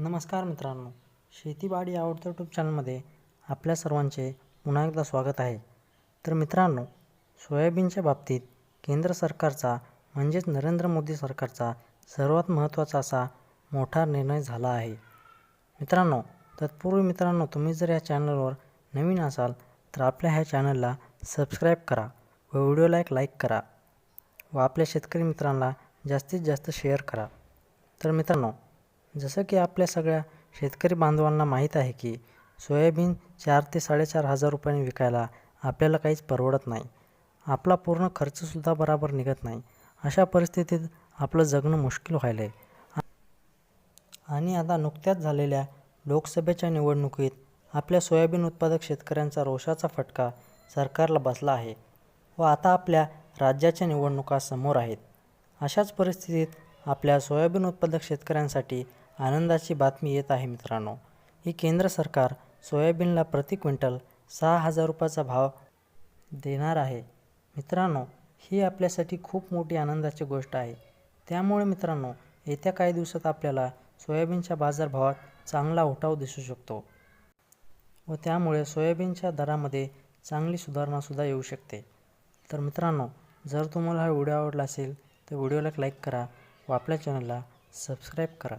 नमस्कार मित्रांनो शेतीबाडी आवडतं यूट्यूब चॅनलमध्ये आपल्या सर्वांचे पुन्हा एकदा स्वागत आहे. तर मित्रांनो सोयाबीनच्या बाबतीत केंद्र सरकारचा म्हणजेच नरेंद्र मोदी सरकारचा सर्वात महत्त्वाचा असा मोठा निर्णय झाला आहे. मित्रांनो तत्पूर्वी मित्रांनो तुम्ही जर या चॅनलवर नवीन असाल तर आपल्या ह्या चॅनलला सबस्क्राईब करा व व्हिडिओला एक लाईक करा व आपल्या शेतकरी मित्रांना जास्तीत जास्त शेअर करा. तर मित्रांनो जसं की आपल्या सगळ्या शेतकरी बांधवांना माहीत आहे की सोयाबीन चार ते साडेचार हजार रुपयांनी विकायला आपल्याला काहीच परवडत नाही. आपला पूर्ण खर्चसुद्धा बराबर निघत नाही. अशा परिस्थितीत आपलं जगणं मुश्किल व्हायलं आहे आणि आता नुकत्याच झालेल्या लोकसभेच्या निवडणुकीत आपल्या सोयाबीन उत्पादक शेतकऱ्यांचा रोषाचा फटका सरकारला बसला आहे व आता आपल्या राज्याच्या निवडणुका समोर आहेत. अशाच परिस्थितीत आपल्या सोयाबीन उत्पादक शेतकऱ्यांसाठी आनंदाची बातमी येत आहे मित्रांनो. ही केंद्र सरकार सोयाबीनला प्रति क्विंटल सहा हजार रुपयाचा भाव देणार आहे. मित्रांनो ही आपल्यासाठी खूप मोठी आनंदाची गोष्ट आहे. त्यामुळे मित्रांनो येत्या काही दिवसात आपल्याला सोयाबीनच्या बाजारभावात चांगला उठाव दिसू शकतो व त्यामुळे सोयाबीनच्या दरामध्ये चांगली सुधारणासुद्धा येऊ शकते. तर मित्रांनो जर तुम्हाला हा व्हिडिओ आवडला असेल तर व्हिडिओला एक लाईक करा व आपल्या चॅनलला सबस्क्राईब करा.